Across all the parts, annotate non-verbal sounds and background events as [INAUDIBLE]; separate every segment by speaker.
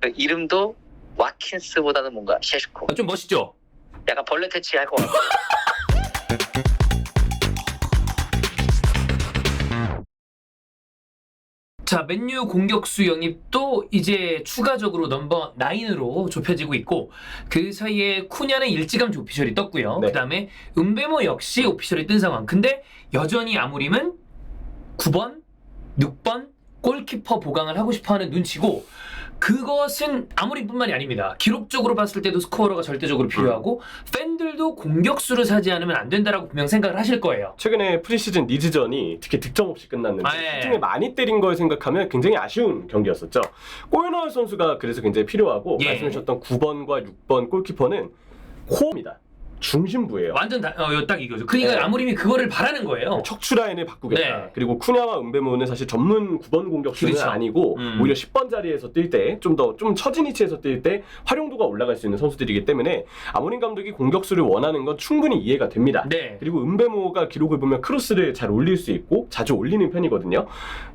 Speaker 1: 그 이름도 와킨스보다는 뭔가 셰슈코.
Speaker 2: 아, 좀 멋있죠?
Speaker 1: 약간 벌레 퇴치 할 것 같아. [LAUGHS]
Speaker 2: 자, 맨유 공격수 영입도 이제 추가적으로 넘버 9으로 좁혀지고 있고 그 사이에 쿠냐는 일찌감치 오피셜이 떴고요.
Speaker 3: 네.
Speaker 2: 그다음에 은베모 역시 오피셜이 뜬 상황. 근데 여전히 아무림은 9번, 6번 골키퍼 보강을 하고 싶어 하는 눈치고 그것은 아무림뿐만이 아닙니다. 기록적으로 봤을 때도 스코어러가 절대적으로 필요하고 팬들도 공격수를 사지 않으면 안 된다라고 분명 생각을 하실 거예요.
Speaker 3: 최근에 프리시즌 리즈전이 특히 득점 없이 끝났는데
Speaker 2: 아, 예.
Speaker 3: 시중에 많이 때린 걸 생각하면 굉장히 아쉬운 경기였었죠. 골너어 선수가 그래서 굉장히 필요하고
Speaker 2: 예.
Speaker 3: 말씀해 주셨던 9번과 6번 골키퍼는 코어입니다. 중심부예요.
Speaker 2: 완전 다, 어, 딱 이거죠. 그러니까
Speaker 3: 네.
Speaker 2: 아무림이 그거를 바라는 거예요.
Speaker 3: 척추 라인을 바꾸겠다.
Speaker 2: 네.
Speaker 3: 그리고 쿠냐와 은베모는 사실 전문 9번 공격수는
Speaker 2: 그렇죠.
Speaker 3: 아니고
Speaker 2: 음.
Speaker 3: 오히려 10번 자리에서 뛸 때 좀 더 좀 처진 위치에서 뛸 때 활용도가 올라갈 수 있는 선수들이기 때문에 아모린 감독이 공격수를 원하는 건 충분히 이해가 됩니다.
Speaker 2: 네.
Speaker 3: 그리고 은베모가 기록을 보면 크로스를 잘 올릴 수 있고 자주 올리는 편이거든요.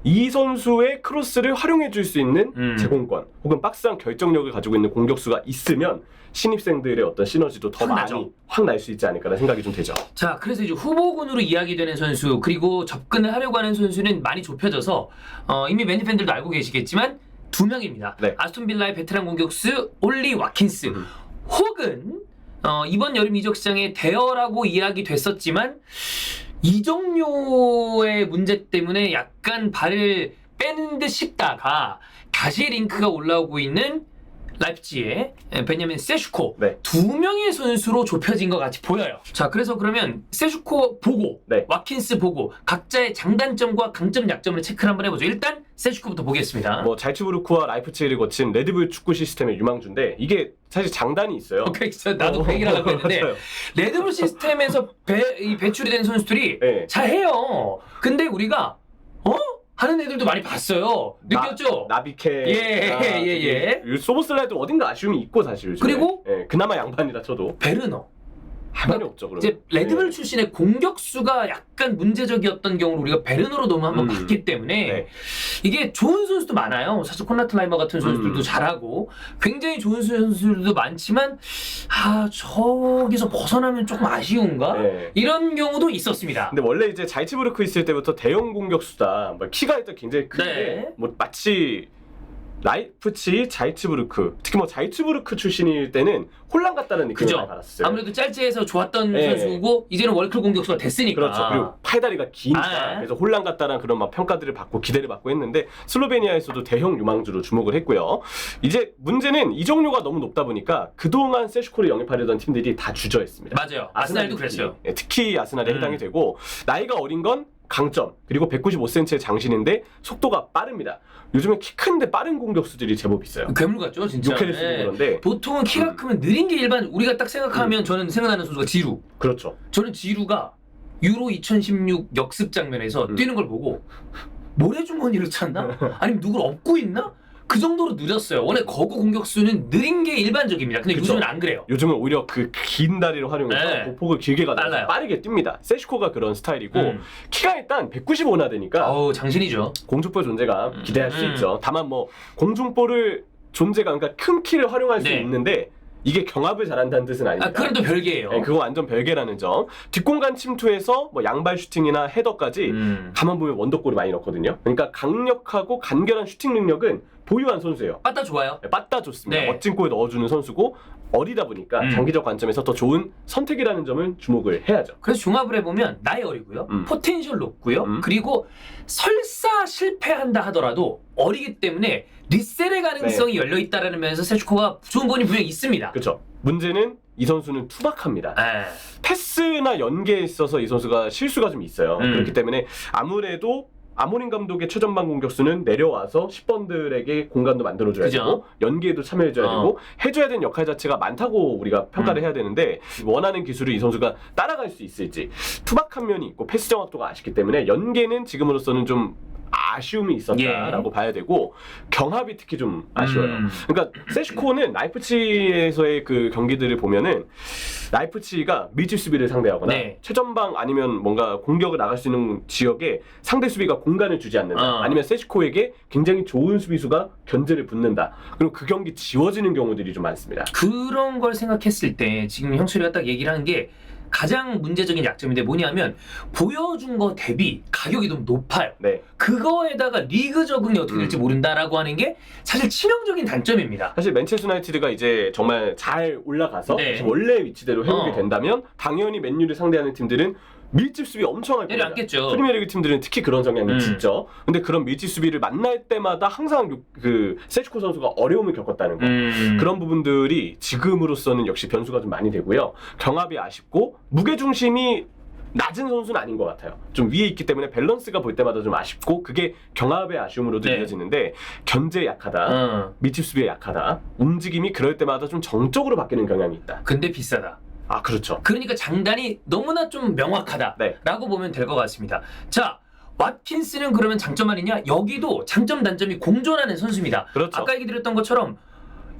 Speaker 3: 이 선수의 크로스를 활용해 줄 수 있는
Speaker 2: 음.
Speaker 3: 제공권 혹은 박스한 결정력을 가지고 있는 공격수가 있으면 신입생들의 어떤 시너지도 더
Speaker 2: 확
Speaker 3: 많이
Speaker 2: 나죠.
Speaker 3: 확 날 수 있지 않을까라는 생각이 좀 되죠.
Speaker 2: 자, 그래서 이제 후보군으로 이야기되는 선수 그리고 접근을 하려고 하는 선수는 많이 좁혀져서 어, 이미 맨유 팬들도 알고 계시겠지만 두 명입니다.
Speaker 3: 네.
Speaker 2: 아스톤 빌라의 베테랑 공격수 올리 와킨스
Speaker 3: 음.
Speaker 2: 혹은 어, 이번 여름 이적 시장에 대여라고 이야기됐었지만 이정료의 문제 때문에 약간 발을 빼는 듯 싶다가 다시 링크가 올라오고 있는 라이프치의 베냐민 세슈코
Speaker 3: 네.
Speaker 2: 두 명의 선수로 좁혀진 것 같이 보여요. 자, 그래서 그러면 세슈코 보고
Speaker 3: 네.
Speaker 2: 와킨스 보고 각자의 장단점과 강점 약점을 체크를 한번 해보죠. 일단 세슈코부터 보겠습니다.
Speaker 3: 뭐 잘츠부르크와 라이프치히를 거친 레드불 축구 시스템의 유망주인데 이게 사실 장단이 있어요. [LAUGHS]
Speaker 2: 오케이, 저 나도 그 얘기를 하려고 했는데
Speaker 3: 맞아요.
Speaker 2: 레드불 시스템에서 배, 이 배출이 된 선수들이
Speaker 3: 네.
Speaker 2: 잘해요. 근데 우리가 어? 하는 애들도 많이 봤어요. 느꼈죠?
Speaker 3: 나비케,
Speaker 2: 예,
Speaker 3: 아,
Speaker 2: 예, 예.
Speaker 3: 소보슬라이드 어딘가 아쉬움이 있고 사실 요즘에.
Speaker 2: 그리고?
Speaker 3: 예, 그나마 양반이라 쳐도
Speaker 2: 베르너.
Speaker 3: 할 말이 없죠. 그러면.
Speaker 2: 이제 레드불
Speaker 3: 예.
Speaker 2: 출신의 공격수가 약간 문제적이었던 경우를 우리가 베르너로 너무 한번
Speaker 3: 음.
Speaker 2: 봤기 때문에
Speaker 3: 네.
Speaker 2: 이게 좋은 선수도 많아요. 사실 콘라트 라이머 같은 선수들도
Speaker 3: 음. 잘하고
Speaker 2: 굉장히 좋은 선수들도 많지만 아 저기서 벗어나면 조금 아쉬운가?
Speaker 3: 예.
Speaker 2: 이런 경우도 있었습니다.
Speaker 3: 근데 원래 이제 잘츠부르크 있을 때부터 대형 공격수다. 뭐 키가 일단 굉장히 큰데
Speaker 2: 네.
Speaker 3: 뭐 마치 라이프치, 자이츠부르크 특히 뭐 자이츠부르크 출신일 때는 혼란 같다는 느낌을
Speaker 2: 그죠.
Speaker 3: 많이 받았어요.
Speaker 2: 아무래도 짤지에서 좋았던
Speaker 3: 네.
Speaker 2: 선수고 이제는 월클 공격수가 됐으니까.
Speaker 3: 그렇죠. 그리고 팔다리가 기니까
Speaker 2: 아.
Speaker 3: 그래서 혼란 같다는 그런 막 평가들을 받고 기대를 받고 했는데 슬로베니아에서도 대형 유망주로 주목을 했고요. 이제 문제는 이적료가 너무 높다 보니까 그동안 세슈코를 영입하려던 팀들이 다 주저했습니다.
Speaker 2: 맞아요. 아스날도
Speaker 3: 특히,
Speaker 2: 그랬어요.
Speaker 3: 예, 특히 아스날에
Speaker 2: 음.
Speaker 3: 해당이 되고 나이가 어린 건 강점 그리고 195cm의 장신인데 속도가 빠릅니다. 요즘에 키 큰데 빠른 공격수들이 제법 있어요.
Speaker 2: 괴물 같죠, 진짜.
Speaker 3: 요케레스도
Speaker 2: 네.
Speaker 3: 그런데
Speaker 2: 보통은 키가
Speaker 3: 음.
Speaker 2: 크면 느린 게 일반 우리가 딱 생각하면 저는 생각나는 선수가 지루.
Speaker 3: 그렇죠.
Speaker 2: 저는 지루가 유로 2016 역습 장면에서
Speaker 3: 음.
Speaker 2: 뛰는 걸 보고 모래주머니를 찾나? 아니면 누굴 업고 있나? 그 정도로 느렸어요. 원래 거구 공격수는 느린 게 일반적입니다. 근데
Speaker 3: 그쵸.
Speaker 2: 요즘은 안 그래요.
Speaker 3: 요즘은 오히려 그 긴 다리를 활용해서
Speaker 2: 네.
Speaker 3: 보폭을 길게 가다가
Speaker 2: 빨라요.
Speaker 3: 빠르게 뜁니다. 세슈코가 그런 스타일이고
Speaker 2: 음.
Speaker 3: 키가 일단 195나 되니까
Speaker 2: 어우 장신이죠.
Speaker 3: 공중볼 존재감
Speaker 2: 음.
Speaker 3: 기대할 수
Speaker 2: 음.
Speaker 3: 있죠. 다만 뭐 공중볼을 존재감 그러니까 큰 키를 활용할 수
Speaker 2: 네.
Speaker 3: 있는데 이게 경합을 잘한다는 뜻은 아닙니다.
Speaker 2: 아또 별개예요.
Speaker 3: 네, 그거 완전 별개라는 점. 뒷공간 침투에서 뭐 양발 슈팅이나 헤더까지
Speaker 2: 음.
Speaker 3: 가만 보면 원더골을 많이 넣거든요. 그러니까 강력하고 간결한 슈팅 능력은 보유한 선수예요.
Speaker 2: 빠따 좋아요.
Speaker 3: 네, 빠따 좋습니다.
Speaker 2: 네.
Speaker 3: 멋진 골 넣어주는 선수고 어리다 보니까
Speaker 2: 음.
Speaker 3: 장기적 관점에서 더 좋은 선택이라는 점을 주목을 해야죠.
Speaker 2: 그래서 종합을 해보면 나이 어리고요.
Speaker 3: 음.
Speaker 2: 포텐셜 높고요.
Speaker 3: 음.
Speaker 2: 그리고 설사 실패한다 하더라도 어리기 때문에 리셀의 가능성이
Speaker 3: 네.
Speaker 2: 열려 있다라는 면에서 세슈코가 좋은 부분이 분명히 있습니다.
Speaker 3: 그렇죠. 문제는 이 선수는 투박합니다.
Speaker 2: 네.
Speaker 3: 패스나 연계에 있어서 이 선수가 실수가 좀 있어요.
Speaker 2: 음.
Speaker 3: 그렇기 때문에 아무래도 아모린 감독의 최전방 공격수는 내려와서 10번들에게 공간도 만들어줘야
Speaker 2: 그죠.
Speaker 3: 되고 연계에도 참여해줘야
Speaker 2: 어.
Speaker 3: 되고 해줘야 되는 역할 자체가 많다고 우리가 평가를
Speaker 2: 음.
Speaker 3: 해야 되는데 원하는 기술을 이 선수가 따라갈 수 있을지 투박한 면이 있고 패스 정확도가 아쉽기 때문에 연계는 지금으로서는 좀 아쉬움이 있었다라고 봐야 되고 경합이 특히 좀 아쉬워요.
Speaker 2: 음.
Speaker 3: 그러니까 세슈코는 라이프치히에서의 그 경기들을 보면은 라이프치히가 밀집 수비를 상대하거나
Speaker 2: 네.
Speaker 3: 최전방 아니면 뭔가 공격을 나갈 수 있는 지역에 상대 수비가 공간을 주지 않는다.
Speaker 2: 어.
Speaker 3: 아니면 세슈코에게 굉장히 좋은 수비수가 견제를 붙는다. 그럼 그 경기 지워지는 경우들이 좀 많습니다.
Speaker 2: 그런 걸 생각했을 때 지금 형철이가 딱 얘기를 한게 가장 문제적인 약점인데 뭐냐면 보여준 거 대비 가격이 너무 높아요.
Speaker 3: 네.
Speaker 2: 그거에다가 리그 적응이 어떻게 될지
Speaker 3: 음.
Speaker 2: 모른다라고 하는 게 사실 치명적인 단점입니다.
Speaker 3: 사실 맨체스터 유나이티드가 이제 정말 잘 올라가서
Speaker 2: 네.
Speaker 3: 원래 위치대로 회복이
Speaker 2: 어.
Speaker 3: 된다면 당연히 맨유를 상대하는 팀들은 밀집 수비 엄청 할 겁니다.
Speaker 2: 내려앉겠죠.
Speaker 3: 프리미어리그 팀들은 특히 그런 성향이
Speaker 2: 음.
Speaker 3: 짙죠. 근데 그런 밀집 수비를 만날 때마다 항상 요- 그 세슈코 선수가 어려움을 겪었다는 거.
Speaker 2: 음.
Speaker 3: 그런 부분들이 지금으로서는 역시 변수가 좀 많이 되고요. 경합이 아쉽고 무게 중심이 낮은 선수는 아닌 것 같아요. 좀 위에 있기 때문에 밸런스가 볼 때마다 좀 아쉽고 그게 경합의 아쉬움으로도
Speaker 2: 네.
Speaker 3: 이어지는데 견제 약하다.
Speaker 2: 어.
Speaker 3: 밀집 수비에 약하다. 움직임이 그럴 때마다 좀 정적으로 바뀌는 경향이 있다.
Speaker 2: 근데 비싸다.
Speaker 3: 아 그렇죠.
Speaker 2: 그러니까 장단이 너무나 좀 명확하다라고
Speaker 3: 네.
Speaker 2: 보면 될 것 같습니다. 자, 왓킨스는 그러면 장점 아니냐? 여기도 장점 단점이 공존하는 선수입니다.
Speaker 3: 그렇죠.
Speaker 2: 아까 얘기 드렸던 것처럼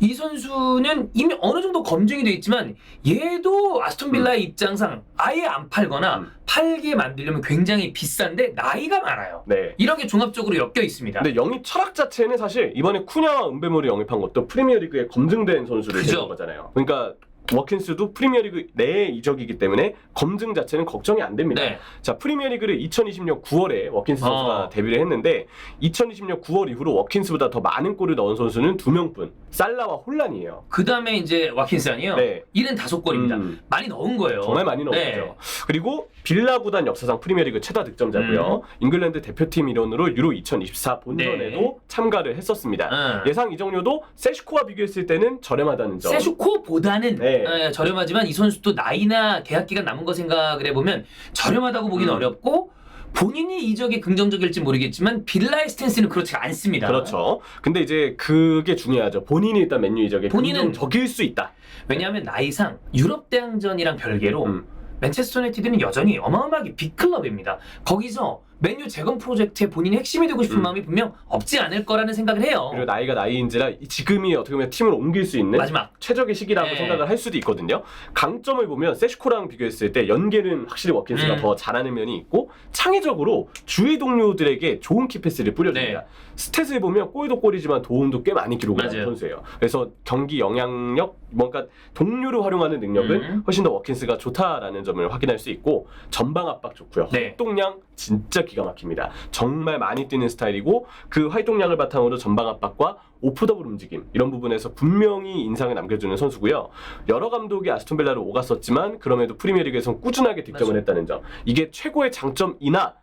Speaker 2: 이 선수는 이미 어느 정도 검증이 돼 있지만 얘도 아스톤 빌라의 입장상 아예 안 팔거나
Speaker 3: 음.
Speaker 2: 팔게 만들려면 굉장히 비싼데 나이가 많아요.
Speaker 3: 네.
Speaker 2: 이런 게 종합적으로 엮여 있습니다.
Speaker 3: 근데 영입 철학 자체는 사실 이번에 쿠냐와 은베모를 영입한 것도 프리미어리그에 검증된 선수를. 데린 거잖아요. 그러니까 워킨스도 프리미어리그 내 이적이기 때문에 검증 자체는 걱정이 안 됩니다.
Speaker 2: 네.
Speaker 3: 자 프리미어리그를 2020년 9월에 워킨스 선수가
Speaker 2: 어.
Speaker 3: 데뷔를 했는데 2020년 9월 이후로 워킨스보다 더 많은 골을 넣은 선수는 두 명뿐 살라와 혼란이에요.
Speaker 2: 그 다음에 이제 와킨스 아니에요?
Speaker 3: 네.
Speaker 2: 75골입니다.
Speaker 3: 음.
Speaker 2: 많이 넣은 거예요.
Speaker 3: 정말 많이 넣은
Speaker 2: 네.
Speaker 3: 그리고 빌라 구단 역사상 프리미어리그 최다 득점자고요.
Speaker 2: 음.
Speaker 3: 잉글랜드 대표팀 일원으로 유로 2024 본선에도
Speaker 2: 네.
Speaker 3: 참가를 했었습니다.
Speaker 2: 응.
Speaker 3: 예상 이적료도 세슈코와 비교했을 때는 저렴하다는 점.
Speaker 2: 세슈코보다는
Speaker 3: 네.
Speaker 2: 예, 저렴하지만 이 선수도 나이나 계약 기간 남은 거 생각을 해보면 저렴하다고 보기는
Speaker 3: 음.
Speaker 2: 어렵고 본인이 이적이 긍정적일지 모르겠지만 빌라의 스탠스는 그렇지 않습니다.
Speaker 3: 그렇죠. 근데 이제 그게 중요하죠. 본인이 일단 맨유 이적에
Speaker 2: 본인은-
Speaker 3: 적일 수 있다.
Speaker 2: 왜냐하면 나이상 유럽 대항전이랑 별개로
Speaker 3: 음.
Speaker 2: 맨체스터 유나이티드는 여전히 어마어마하게 빅클럽입니다. 거기서 맨유 재건 프로젝트에 본인이 핵심이 되고 싶은
Speaker 3: 음.
Speaker 2: 마음이 분명 없지 않을 거라는 생각을 해요.
Speaker 3: 그리고 나이가 나이인지라 지금이 어떻게 보면 팀을 옮길 수 있는
Speaker 2: 마지막
Speaker 3: 최적의 시기라고
Speaker 2: 네.
Speaker 3: 생각을 할 수도 있거든요. 강점을 보면 세슈코랑 비교했을 때 연계는 확실히 워킨스가
Speaker 2: 음.
Speaker 3: 더 잘하는 면이 있고 창의적으로 주위 동료들에게 좋은 키패스를 뿌려줍니다.
Speaker 2: 네.
Speaker 3: 스탯을 보면 골도 골이지만 도움도 꽤 많이 기록을 하는
Speaker 2: 맞아요.
Speaker 3: 선수예요. 그래서 경기 영향력, 뭔가 동료를 활용하는 능력은
Speaker 2: 음.
Speaker 3: 훨씬 더 워킨스가 좋다라는 점을 확인할 수 있고 전방 압박 좋고요.
Speaker 2: 네.
Speaker 3: 활동량 진짜 기가 막힙니다. 정말 많이 뛰는 스타일이고 그 활동량을 바탕으로 전방 압박과 오프 더블 움직임 이런 부분에서 분명히 인상을 남겨주는 선수고요. 여러 감독이 아스톤 빌라를 오갔었지만 그럼에도 프리미어리그에서 꾸준하게 득점을
Speaker 2: 맞아요.
Speaker 3: 했다는 점. 이게 최고의 장점이나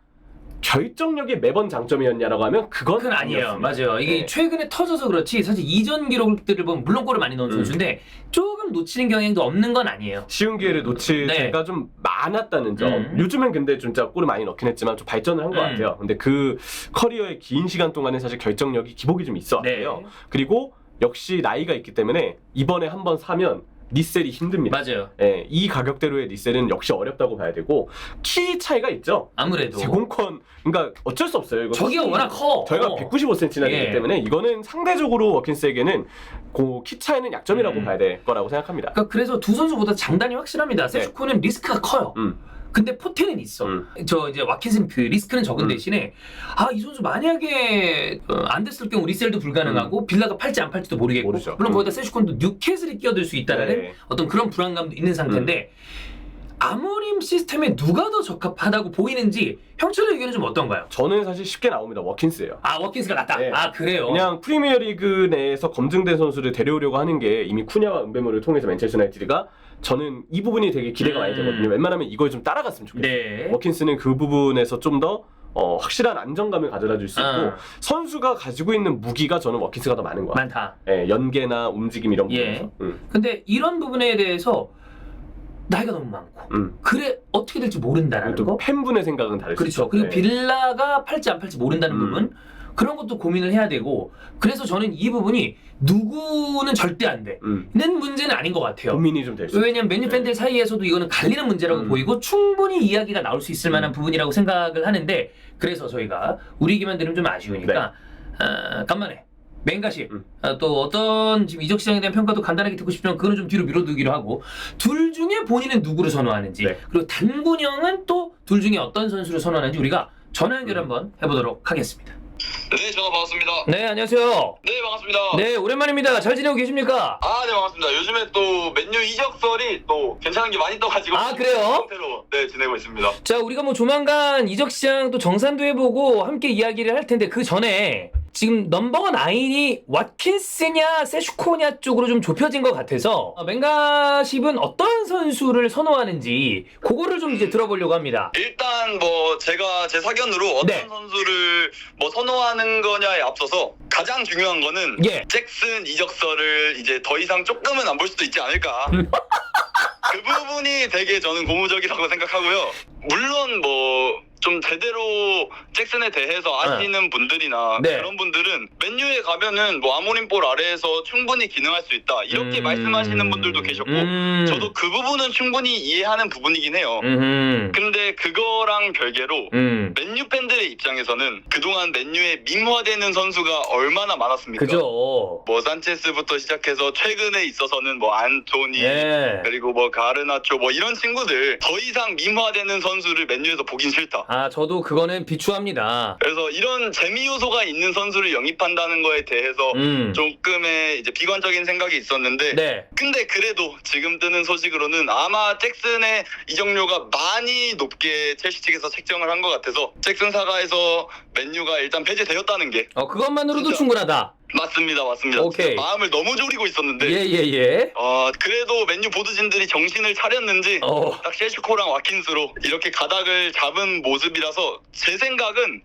Speaker 3: 결정력이 매번 장점이었냐라고 하면 그건
Speaker 2: 그건 아니에요. 맞아요. 이게
Speaker 3: 네.
Speaker 2: 최근에 터져서 그렇지 사실 이전 기록들을 보면 물론 골을 많이 넣은
Speaker 3: 음.
Speaker 2: 선수인데 조금 놓치는 경향도 없는 건 아니에요.
Speaker 3: 쉬운 기회를 놓칠
Speaker 2: 네.
Speaker 3: 때가 좀 많았다는 점.
Speaker 2: 음.
Speaker 3: 요즘엔 근데 진짜 골을 많이 넣긴 했지만 좀 발전을 한것
Speaker 2: 음.
Speaker 3: 같아요. 근데 그 커리어의 긴 시간 동안은 사실 결정력이 기복이 좀 있어
Speaker 2: 네.
Speaker 3: 왔고요. 그리고 역시 나이가 있기 때문에 이번에 한번 사면 리셀이 힘듭니다.
Speaker 2: 맞아요.
Speaker 3: 예, 이 가격대로의 리셀은 역시 어렵다고 봐야 되고 키 차이가 있죠.
Speaker 2: 아무래도
Speaker 3: 제공권 그러니까 어쩔 수 없어요. 이거
Speaker 2: 저기가 워낙 커.
Speaker 3: 저희가
Speaker 2: 어.
Speaker 3: 195cm나 되기
Speaker 2: 예.
Speaker 3: 때문에 이거는 상대적으로 워킨스에게는 그키 차이는 약점이라고
Speaker 2: 음.
Speaker 3: 봐야 될 거라고 생각합니다.
Speaker 2: 그러니까 그래서 두 선수보다 장단이 확실합니다. 세슈코는 리스크가 커요.
Speaker 3: 음.
Speaker 2: 근데 포텐은 있어.
Speaker 3: 음.
Speaker 2: 저 이제 와킨슨 그 리스크는 적은
Speaker 3: 음.
Speaker 2: 대신에 아 이 선수 만약에 어, 안 됐을 경우 리셀도 불가능하고 빌라가 팔지 안 팔지도 모르겠고
Speaker 3: 음. 모르죠.
Speaker 2: 물론
Speaker 3: 음.
Speaker 2: 거기다 세슈콘도 뉴캐슬이 끼어들 수 있다는
Speaker 3: 네.
Speaker 2: 어떤 그런 불안감도 있는 상태인데 아모림 시스템에 누가 더 적합하다고 보이는지 형철의 의견은 좀 어떤가요?
Speaker 3: 저는 사실 쉽게 나옵니다. 워킨스예요.
Speaker 2: 아 워킨스가 낫다.
Speaker 3: 네.
Speaker 2: 아 그래요.
Speaker 3: 그냥 프리미어리그 내에서 검증된 선수를 데려오려고 하는 게 이미 쿠냐와 은베모를 통해서 맨체스터 유나이티드가 저는 이 부분이 되게 기대가 많이
Speaker 2: 음.
Speaker 3: 되거든요. 웬만하면 이걸 좀 따라갔으면 좋겠어요.
Speaker 2: 네.
Speaker 3: 워킨스는 그 부분에서 좀더 어, 확실한 안정감을 가져다 줄 수 있고
Speaker 2: 아.
Speaker 3: 선수가 가지고 있는 무기가 저는 워킨스가 더 많은 것 같아요.
Speaker 2: 많다.
Speaker 3: 예, 연계나 움직임 이런
Speaker 2: 예.
Speaker 3: 부분에서. 음,
Speaker 2: 근데 이런 부분에 대해서 나이가 너무 많고
Speaker 3: 음.
Speaker 2: 그래 어떻게 될지 모른다라는
Speaker 3: 또
Speaker 2: 거.
Speaker 3: 팬분의 생각은 다를 수
Speaker 2: 그렇죠.
Speaker 3: 있죠.
Speaker 2: 그리고
Speaker 3: 네.
Speaker 2: 빌라가 팔지 안 팔지 모른다는
Speaker 3: 음.
Speaker 2: 부분. 그런 것도 고민을 해야 되고 그래서 저는 이 부분이 누구는 절대 안 돼.
Speaker 3: 음.
Speaker 2: 는 문제는 아닌 것 같아요.
Speaker 3: 고민이 좀 될 수. 있어요.
Speaker 2: 왜냐면 맨유 팬들 사이에서도 이거는 갈리는 문제라고
Speaker 3: 음.
Speaker 2: 보이고 충분히 이야기가 나올 수 있을 만한
Speaker 3: 음.
Speaker 2: 부분이라고 생각을 하는데 그래서 저희가 우리 얘기만 들으면 좀 아쉬우니까 아, 간만에 맹가시
Speaker 3: 음.
Speaker 2: 아, 또 어떤 지금 이적 시장에 대한 평가도 간단하게 듣고 싶지만 그거는 좀 뒤로 미뤄두기로 하고 둘 중에 본인은 누구를 선호하는지
Speaker 3: 네.
Speaker 2: 그리고 단군형은 또 둘 중에 어떤 선수를 선호하는지 우리가 전화 연결
Speaker 3: 음.
Speaker 2: 한번 해보도록 하겠습니다.
Speaker 4: 네, 전화 반갑습니다.
Speaker 2: 네 안녕하세요.
Speaker 4: 네, 반갑습니다.
Speaker 2: 네 오랜만입니다. 잘 지내고 계십니까?
Speaker 4: 아, 네, 반갑습니다. 요즘에 또 맨유 이적설이 또 괜찮은 게 많이 떠가지고
Speaker 2: 아, 그래요?
Speaker 4: 상태로 네 지내고 있습니다.
Speaker 2: 자, 우리가 뭐 조만간 이적 시장 또 정산도 해보고 함께 이야기를 할 텐데 그 전에 지금 넘버원 아인이 왓킨스냐 세슈코냐 쪽으로 좀 좁혀진 것 같아서 어, 맹가십은 어떤 선수를 선호하는지 그거를 좀 이제 들어보려고 합니다.
Speaker 4: 일단 뭐 제가 제 사견으로 어떤
Speaker 2: 네.
Speaker 4: 선수를 뭐 선호하는 거냐에 앞서서 가장 중요한 거는
Speaker 2: 예.
Speaker 4: 잭슨 이적설을 이제 더 이상 조금은 안 볼 수도 있지 않을까. [LAUGHS] 그 부분이 되게 저는 고무적이라고 생각하고요. 물론 뭐 좀 제대로 잭슨에 대해서 아시는 분들이나
Speaker 2: 네.
Speaker 4: 그런 분들은 맨유에 가면은 뭐 아모림볼 아래에서 충분히 기능할 수 있다 이렇게
Speaker 2: 음.
Speaker 4: 말씀하시는 분들도 계셨고
Speaker 2: 음.
Speaker 4: 저도 그 부분은 충분히 이해하는 부분이긴 해요.
Speaker 2: 음.
Speaker 4: 근데 그거랑 별개로
Speaker 2: 음.
Speaker 4: 맨유 팬들의 입장에서는 그동안 맨유에 민화되는 선수가 얼마나 많았습니까?
Speaker 2: 그죠.
Speaker 4: 뭐 산체스부터 시작해서 최근에 있어서는 뭐 안토니
Speaker 2: 예.
Speaker 4: 그리고 뭐 가르나초 뭐 이런 친구들 더 이상 민화되는 선수를 맨유에서 보긴 싫다.
Speaker 2: 아, 저도 그거는 비추합니다.
Speaker 4: 그래서 이런 재미 요소가 있는 선수를 영입한다는 거에 대해서
Speaker 2: 음.
Speaker 4: 조금의 이제 비관적인 생각이 있었는데
Speaker 2: 네.
Speaker 4: 근데 그래도 지금 뜨는 소식으로는 아마 잭슨의 이적료가 많이 높게 첼시 측에서 책정을 한 것 같아서 잭슨 사가에서 맨유가 일단 폐지되었다는 게
Speaker 2: 어, 그것만으로도
Speaker 4: 진짜.
Speaker 2: 충분하다.
Speaker 4: 맞습니다, 맞습니다.
Speaker 2: 오케이.
Speaker 4: 진짜 마음을 너무 졸이고 있었는데
Speaker 2: 예, 예, 예.
Speaker 4: 어, 그래도 맨유 보드진들이 정신을 차렸는지
Speaker 2: 어.
Speaker 4: 딱 셰슈코랑 와킨스로 이렇게 가닥을 잡은 모습이라서 제 생각은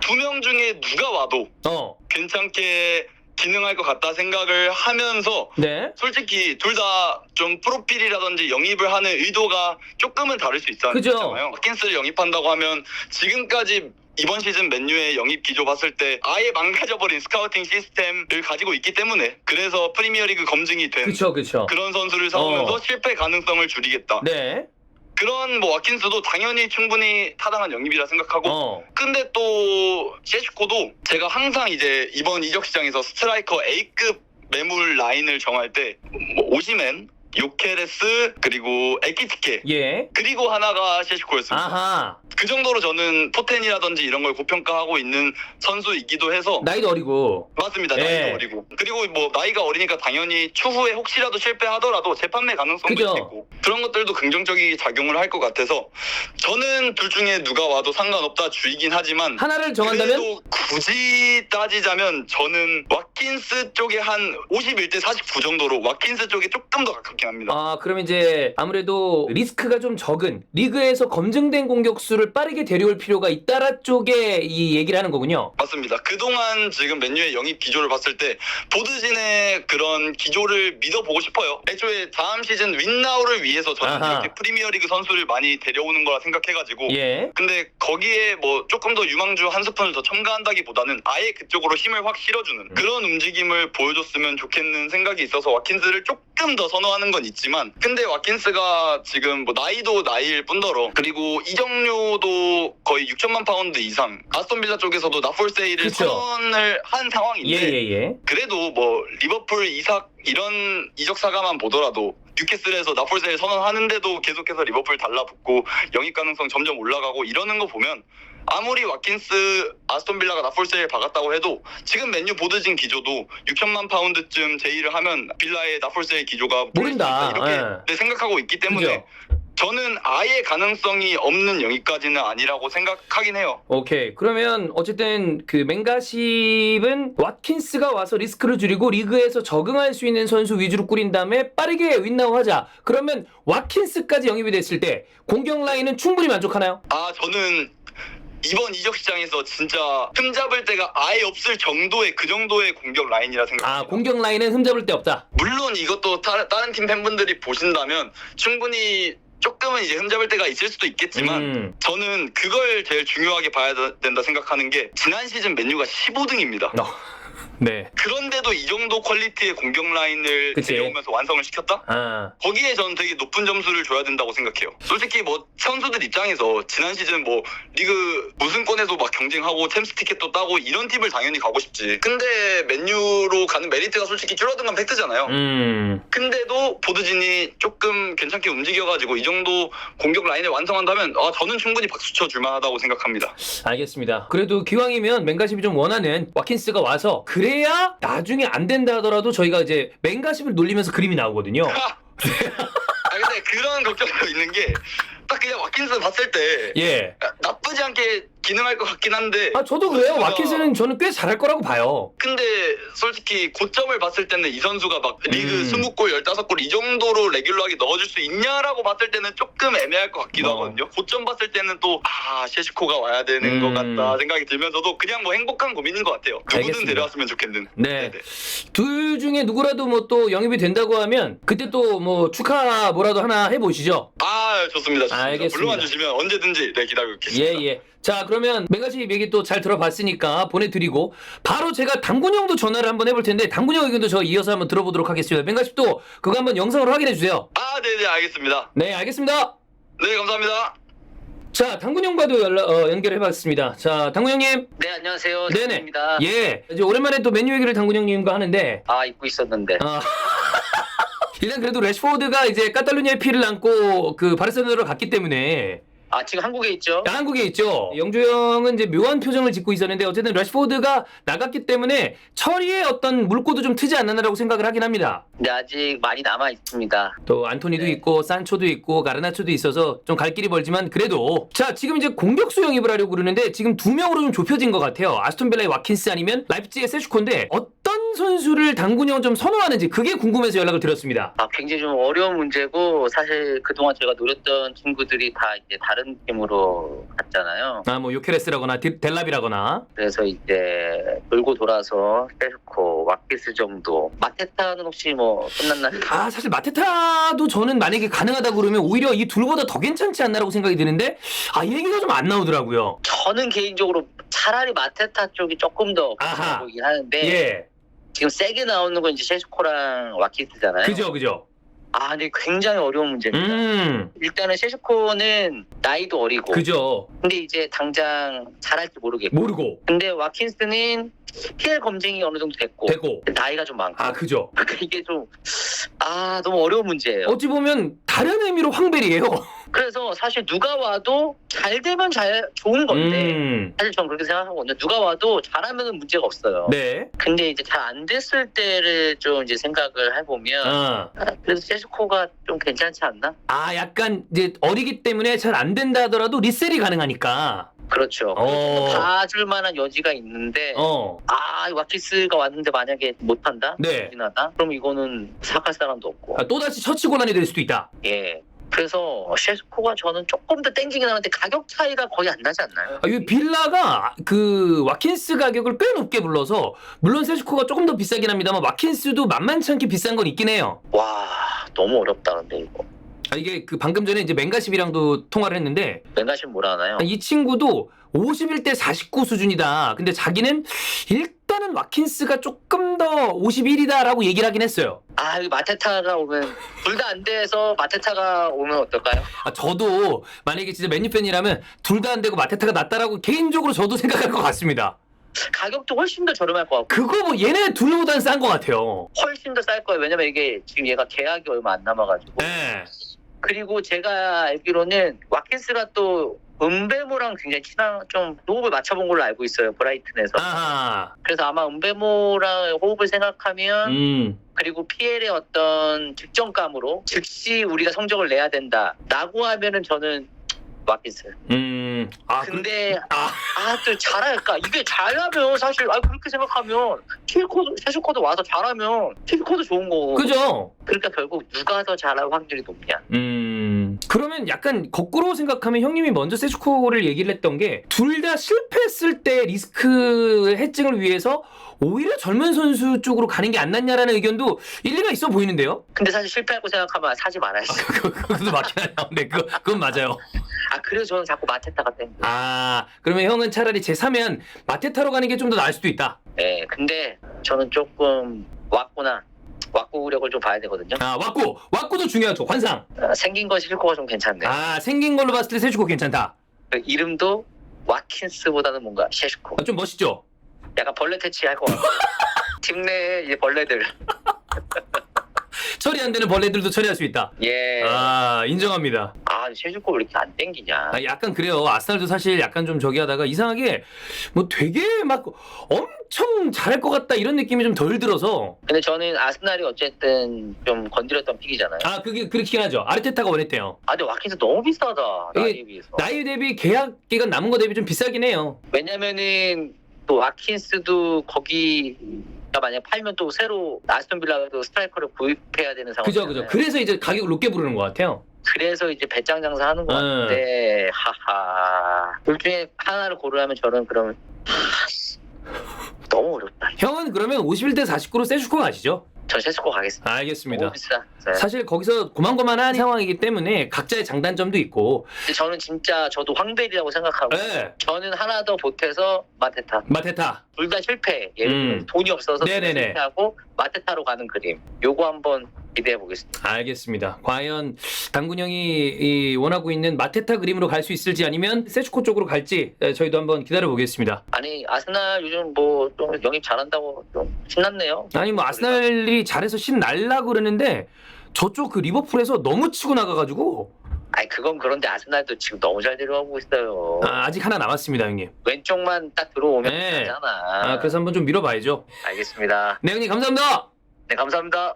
Speaker 4: 두 명 중에 누가 와도
Speaker 2: 어.
Speaker 4: 괜찮게 기능할 것 같다 생각을 하면서
Speaker 2: 네.
Speaker 4: 솔직히 둘 다 좀 프로필이라든지 영입을 하는 의도가 조금은 다를 수 있잖아요.
Speaker 2: 그죠.
Speaker 4: 와킨스를 영입한다고 하면 지금까지 이번 시즌 맨유의 영입 기조 봤을 때 아예 망가져버린 스카우팅 시스템을 가지고 있기 때문에 그래서 프리미어리그 검증이 된
Speaker 2: 그쵸, 그쵸.
Speaker 4: 그런 선수를 사오면서
Speaker 2: 어.
Speaker 4: 실패 가능성을 줄이겠다.
Speaker 2: 네.
Speaker 4: 그런 뭐 와킨스도 당연히 충분히 타당한 영입이라 생각하고
Speaker 2: 어.
Speaker 4: 근데 또 셰슈코도 제가 항상 이제 이번 이적 시장에서 스트라이커 A급 매물 라인을 정할 때뭐 오시맨, 요케레스 그리고 에키티케
Speaker 2: 예.
Speaker 4: 그리고 하나가 셰슈코였습니다.
Speaker 2: 아하.
Speaker 4: 그 정도로 저는 포텐이라든지 이런 걸 고평가하고 있는 선수이기도 해서
Speaker 2: 나이도 어리고.
Speaker 4: 맞습니다.
Speaker 2: 예.
Speaker 4: 나이가 어리고 그리고 뭐 나이가 어리니까 당연히 추후에 혹시라도 실패하더라도 재판매 가능성도
Speaker 2: 그죠.
Speaker 4: 있고 그런 것들도 긍정적인 작용을 할 것 같아서 저는 둘 중에 누가 와도 상관없다 주이긴 하지만
Speaker 2: 하나를 정한다면
Speaker 4: 그래도 굳이 따지자면 저는 왓킨스 쪽에 한 51대 49 정도로 왓킨스 쪽에 조금 더 가깝긴 합니다.
Speaker 2: 아, 그러면 이제 아무래도 리스크가 좀 적은 리그에서 검증된 공격수를 빠르게 데려올 필요가 있다라 쪽에 이 얘기를 하는 거군요.
Speaker 4: 맞습니다. 그동안 지금 맨유의 영입 기조를 봤을 때 보드진의 그런 기조를 믿어보고 싶어요. 애초에 다음 시즌 윈나우를 위해서 저는
Speaker 2: 아하.
Speaker 4: 이렇게 프리미어리그 선수를 많이 데려오는 거라 생각해가지고
Speaker 2: 예.
Speaker 4: 근데 거기에 뭐 조금 더 유망주 한 스푼을 더 첨가한다기보다는 아예 그쪽으로 힘을 확 실어주는
Speaker 2: 음.
Speaker 4: 그런 움직임을 보여줬으면 좋겠는 생각이 있어서 와킨스를 조금 더 선호하는 건 있지만 근데 와킨스가 지금 뭐 나이도 나이일 뿐더러 그리고 이적료 도 거의 6천만 파운드 이상 아스톤빌라 쪽에서도 나폴세이를
Speaker 2: 그쵸.
Speaker 4: 선언을 한 상황인데
Speaker 2: 예, 예, 예.
Speaker 4: 그래도 뭐 리버풀 이삭 이런 이적 사가만 보더라도 뉴캐슬에서 나폴세를 선언하는데도 계속해서 리버풀 달라붙고 영입 가능성 점점 올라가고 이러는 거 보면 아무리 와킨스 아스톤빌라가 나폴세를 박았다고 해도 지금 맨유 보드진 기조도 6천만 파운드쯤 제의를 하면 빌라의 나폴세의 기조가
Speaker 2: 모른다.
Speaker 4: 있다 이렇게
Speaker 2: 예.
Speaker 4: 네, 생각하고 있기 때문에
Speaker 2: 그죠?
Speaker 4: 저는 아예 가능성이 없는 영입까지는 아니라고 생각하긴 해요.
Speaker 2: 오케이. 그러면 어쨌든 그 맹가십은 왓킨스가 와서 리스크를 줄이고 리그에서 적응할 수 있는 선수 위주로 꾸린 다음에 빠르게 윈나우 하자. 그러면 왓킨스까지 영입이 됐을 때 공격 라인은 충분히 만족하나요?
Speaker 4: 아 저는 이번 이적 시장에서 진짜 흠잡을 데가 아예 없을 정도의 그 정도의 공격 라인이라 생각합니다.
Speaker 2: 아, 공격 라인은 흠잡을 데 없다.
Speaker 4: 물론 이것도 다, 다른 팀 팬분들이 보신다면 충분히 조금은 이제 흠잡을 때가 있을 수도 있겠지만
Speaker 2: 음.
Speaker 4: 저는 그걸 제일 중요하게 봐야 된다 생각하는 게 지난 시즌 맨유가 15등입니다.
Speaker 2: 어. 네.
Speaker 4: 그런데도 이 정도 퀄리티의 공격 라인을
Speaker 2: 그치.
Speaker 4: 데려오면서 완성을 시켰다?
Speaker 2: 아.
Speaker 4: 거기에 저는 되게 높은 점수를 줘야 된다고 생각해요. 솔직히 뭐 선수들 입장에서 지난 시즌 뭐 리그 우승권에서 막 경쟁하고 챔스 티켓도 따고 이런 팀을 당연히 가고 싶지. 근데 맨유로 가는 메리트가 솔직히 줄어든 건 팩트잖아요.
Speaker 2: 음.
Speaker 4: 근데도 보드진이 조금 괜찮게 움직여가지고 이 정도 공격 라인을 완성한다면 아 저는 충분히 박수 쳐줄 만하다고 생각합니다.
Speaker 2: 알겠습니다. 그래도 기왕이면 맹가십이 좀 원하는 와킨스가 와서 그래 야 나중에 안 된다 하더라도 저희가 이제 맹가십을 놀리면서 그림이 나오거든요. [LAUGHS]
Speaker 4: 아 근데 그런 걱정도 있는 게 딱 그냥 와킨스 봤을 때
Speaker 2: 예.
Speaker 4: 나쁘지 않게 기능할 것 같긴 한데
Speaker 2: 아 저도 그래요.
Speaker 4: 그 선수가-
Speaker 2: 와킨스는 저는 꽤 잘할 거라고 봐요.
Speaker 4: 근데 솔직히 고점을 봤을 때는 이 선수가 막 리그
Speaker 2: 음.
Speaker 4: 20골, 15골 이 정도로 레귤러하게 넣어줄 수 있냐라고 봤을 때는 조금 애매할 것 같기도
Speaker 2: 어.
Speaker 4: 하거든요. 고점 봤을 때는 또, 아, 셰시코가 와야 되는
Speaker 2: 음.
Speaker 4: 것 같다 생각이 들면서도 그냥 뭐 행복한 고민인 것 같아요. 누구든
Speaker 2: 알겠습니다.
Speaker 4: 데려왔으면 좋겠는.
Speaker 2: 네.
Speaker 4: 네네.
Speaker 2: 둘 중에 누구라도 뭐 또 영입이 된다고 하면 그때 또 뭐 축하 뭐라도 하나 해보시죠.
Speaker 4: 아, 좋습니다. 좋습니다.
Speaker 2: 알겠습니다.
Speaker 4: 불러만 주시면 언제든지 네, 기다리고 있겠습니다.
Speaker 2: 예, 예. 자, 그러면 맹가씨 얘기 또 잘 들어봤으니까 보내드리고, 바로 제가 당군형도 전화를 한번 해볼 텐데, 당군형 의견도 저 이어서 한번 들어보도록 하겠습니다. 맹가씨 또 그거 한번 영상으로 확인해 주세요.
Speaker 4: 아, 네네, 알겠습니다.
Speaker 2: 네, 알겠습니다.
Speaker 4: 네, 감사합니다.
Speaker 2: 자, 당군형과도 연락, 어, 연결해봤습니다. 자, 당군형님.
Speaker 1: 네 안녕하세요.
Speaker 2: 네네.
Speaker 1: 입니다
Speaker 2: 예. 이제 오랜만에 또 메뉴 얘기를 당군형님과 하는데,
Speaker 1: 아 입고 있었는데.
Speaker 2: 아. [LAUGHS] 일단 그래도 레시포드가 이제 카탈루니아의 피를 안고 그 바르셀로나로 갔기 때문에
Speaker 1: 아 지금 한국에 있죠?
Speaker 2: 한국에 있죠. 영주형은 이제 묘한 표정을 짓고 있었는데 어쨌든 레시포드가 나갔기 때문에 처리에 어떤 물꼬도 좀 트지 않았나라고 생각을 하긴 합니다.
Speaker 1: 근데 아직 많이 남아 있습니다.
Speaker 2: 또 안토니도
Speaker 1: 네.
Speaker 2: 있고 산초도 있고 가르나초도 있어서 좀 갈 길이 멀지만 그래도 자 지금 이제 공격수 영입을 하려고 그러는데 지금 두 명으로 좀 좁혀진 것 같아요. 아스톤빌라의 와킨스 아니면 라이프치의 세슈코인데 어떤 선수를 당군형 좀 선호하는지 그게 궁금해서 연락을 드렸습니다.
Speaker 1: 아 굉장히 좀 어려운 문제고 사실 그동안 제가 노렸던 친구들이 다 이제 다른 팀으로 갔잖아요.
Speaker 2: 아 뭐 요케레스라거나 디- 델랍이라거나
Speaker 1: 그래서 이제 돌고 돌아서 세스코, 와키스 정도. 마테타는 혹시 뭐 끝났나요?
Speaker 2: 아 사실 마테타도 저는 만약에 가능하다 그러면 오히려 이 둘보다 더 괜찮지 않나라고 생각이 드는데 아 이 얘기가 좀 안 나오더라고요.
Speaker 1: 저는 개인적으로 차라리 마테타 쪽이 조금 더
Speaker 2: 아하.
Speaker 1: 괜찮아 보이긴 하는데
Speaker 2: 예,
Speaker 1: 지금 세게 나오는 건 이제 셰스코랑 와키스잖아요.
Speaker 2: 그죠 그죠.
Speaker 1: 아 근데 굉장히 어려운 문제입니다.
Speaker 2: 음,
Speaker 1: 일단은 셰스코는 나이도 어리고
Speaker 2: 그죠.
Speaker 1: 근데 이제 당장 잘할지 모르겠고
Speaker 2: 모르고
Speaker 1: 근데 와킨스는 PL 검증이 어느 정도 됐고
Speaker 2: 되고
Speaker 1: 나이가 좀 많고
Speaker 2: 아 그죠.
Speaker 1: 이게 좀 아 너무 어려운 문제예요.
Speaker 2: 어찌 보면 다른 의미로 황벨이에요.
Speaker 1: 그래서 사실 누가 와도 잘 되면 잘 좋은 건데
Speaker 2: 음,
Speaker 1: 사실 전 그렇게 생각하거든요. 누가 와도 잘하면 문제가 없어요.
Speaker 2: 네.
Speaker 1: 근데 이제 잘 안 됐을 때를 좀 이제 생각을 해보면
Speaker 2: 아,
Speaker 1: 아, 그래도 세스코가 좀 괜찮지 않나?
Speaker 2: 아 약간 이제 어리기 때문에 잘 안 된다 하더라도 리셀이 가능하니까.
Speaker 1: 그렇죠.
Speaker 2: 어.
Speaker 1: 봐줄 만한 여지가 있는데
Speaker 2: 어,
Speaker 1: 아 와키스가 왔는데 만약에 못한다?
Speaker 2: 네.
Speaker 1: 진하다? 그럼 이거는 생각할 사람도 없고
Speaker 2: 아, 또 다시 처치 곤란이 될 수도 있다.
Speaker 1: 예. 그래서 셰스코가 저는 조금 더 땡기긴 하는데 가격 차이가 거의 안 나지 않나요?
Speaker 2: 아, 이 빌라가 그 와킨스 가격을 꽤 높게 불러서 물론 세슈코가 조금 더 비싸긴 합니다만 와킨스도 만만치 않게 비싼 건 있긴 해요.
Speaker 1: 와 너무 어렵다 근데 이거
Speaker 2: 아, 이게 그 방금 전에 이제 맹가십이랑도 통화를 했는데
Speaker 1: 맹가신 뭐라 하나요?
Speaker 2: 이 친구도 51대 49 수준이다. 근데 자기는 일단은 와킨스가 조금 더 51이다라고 얘기를 하긴 했어요.
Speaker 1: 아 여기 마테타가 오면 둘 다 안 돼서 마테타가 오면 어떨까요?
Speaker 2: 아, 저도 만약에 진짜 맨유 팬이라면 둘 다 안 되고 마테타가 낫다라고 개인적으로 저도 생각할 것 같습니다.
Speaker 1: 가격도 훨씬 더 저렴할 것 같고
Speaker 2: 그거 뭐 얘네 둘보단 싼것 같아요.
Speaker 1: 훨씬 더 쌀 거예요 왜냐면 이게 지금 얘가 계약이 얼마 안 남아가지고
Speaker 2: 네.
Speaker 1: 그리고 제가 알기로는 와킨스가 또 은베모랑 굉장히 친한 좀 호흡을 맞춰본 걸로 알고 있어요 브라이튼에서
Speaker 2: 아하.
Speaker 1: 그래서 아마 은베모랑 호흡을 생각하면
Speaker 2: 음.
Speaker 1: 그리고 PL의 어떤 직전감으로 즉시 우리가 성적을 내야 된다 라고 하면은 저는 와킨스
Speaker 2: 음. 아,
Speaker 1: 근데
Speaker 2: 아.
Speaker 1: 아 또 잘할까 이게 잘하면 사실 아 그렇게 생각하면 킬코드 세슈코드 와서 잘하면 킬코드 좋은 거고
Speaker 2: 그죠?
Speaker 1: 그러니까 결국 누가 더 잘할 확률이 높냐
Speaker 2: 음. 음. 그러면 약간 거꾸로 생각하면 형님이 먼저 세슈코를 얘기를 했던 게 둘 다 실패했을 때 리스크 해증을 위해서 오히려 젊은 선수 쪽으로 가는 게 안 낫냐라는 의견도 일리가 있어 보이는데요?
Speaker 1: 근데 사실 실패하고 생각하면 사지 말아야지.
Speaker 2: 그- 그것도 맞긴 하네요. 네, 그, 그건 맞아요.
Speaker 1: 아 그래서 저는 자꾸 마테타가 땡겨.
Speaker 2: 아, 그러면 형은 차라리 제3면 마테타로 가는 게 좀 더 나을 수도 있다.
Speaker 1: 네, 근데 저는 조금 왔구나. 왁구력을 좀 봐야 되거든요.
Speaker 2: 아, 왁구! 왁구도 중요하죠. 환상.
Speaker 1: 어, 생긴 거 실코가 좀 괜찮네.
Speaker 2: 아, 생긴 걸로 봤을 때 세슈코 괜찮다.
Speaker 1: 그 이름도 와킨스보다는 뭔가 셰슈코.
Speaker 2: 아, 좀 멋있죠?
Speaker 1: 약간 벌레 퇴치할 것 같아. [LAUGHS] 팀 내에 이제 벌레들. [LAUGHS]
Speaker 2: 처리 안 되는 벌레들도 처리할 수 있다.
Speaker 1: 예.
Speaker 2: 아, 인정합니다.
Speaker 1: 아 셰슈코 왜 이렇게 안 땡기냐.
Speaker 2: 아, 약간 그래요. 아스날도 사실 약간 좀 저기 하다가 이상하게 뭐 되게 막 엄청 잘할 것 같다 이런 느낌이 좀 덜 들어서
Speaker 1: 근데 저는 아스날이 어쨌든 좀 건드렸던 픽이잖아요.
Speaker 2: 아, 그게 그렇긴 하죠. 아르테타가 원했대요.
Speaker 1: 아 근데 와킨스 너무 비싸다. 나이에
Speaker 2: 이게
Speaker 1: 비해서.
Speaker 2: 나이 대비 계약 기간 남은 거 대비 좀 비싸긴 해요.
Speaker 1: 왜냐면은 또 와킨스도 거기가 만약 팔면 또 새로 아스톤 빌라도 스트라이커를 구입해야 되는 상황.
Speaker 2: 그죠, 그죠. 그래서 이제 가격을 높게 부르는 것 같아요.
Speaker 1: 그래서 이제 배짱 장사 하는 것
Speaker 2: 음.
Speaker 1: 같은데 하하. 둘 중에 하나를 고르라면 저는 그러면 하, 씨. 너무 어렵다.
Speaker 2: 형은 그러면 51대 49로 세슈코 가시죠.
Speaker 1: 전 셰스코 가겠습니다.
Speaker 2: 알겠습니다.
Speaker 1: 너무 비싸. 네.
Speaker 2: 사실 거기서 고만고만한 상황이기 때문에 각자의 장단점도 있고.
Speaker 1: 저는 진짜 저도 황벨이라고 생각하고
Speaker 2: 네.
Speaker 1: 저는 하나 더 보태서 마테타.
Speaker 2: 마테타.
Speaker 1: 둘 다 실패. 예를 들면
Speaker 2: 음.
Speaker 1: 돈이 없어서
Speaker 2: 네네네.
Speaker 1: 실패하고 마테타로 가는 그림. 요거 한번 기대해 보겠습니다.
Speaker 2: 알겠습니다. 과연 당군 형이 이 원하고 있는 마테타 그림으로 갈 수 있을지 아니면 세슈코 쪽으로 갈지 에, 저희도 한번 기다려 보겠습니다.
Speaker 1: 아니 아스날 요즘 뭐 좀 영입 잘한다고 좀 신났네요.
Speaker 2: 아니 뭐 아스날이 갑자기 잘해서 신 날라 그러는데 저쪽 그 리버풀에서 너무 치고 나가가지고
Speaker 1: 아니 그건 그런데 아스날도 지금 너무 잘 데려가고 있어요.
Speaker 2: 아, 아직 하나 남았습니다 형님.
Speaker 1: 왼쪽만 딱 들어오면
Speaker 2: 네.
Speaker 1: 되잖아.
Speaker 2: 아, 그래서 한번 좀 밀어봐야죠.
Speaker 1: 알겠습니다.
Speaker 2: 네 형님 감사합니다.
Speaker 1: 네 감사합니다.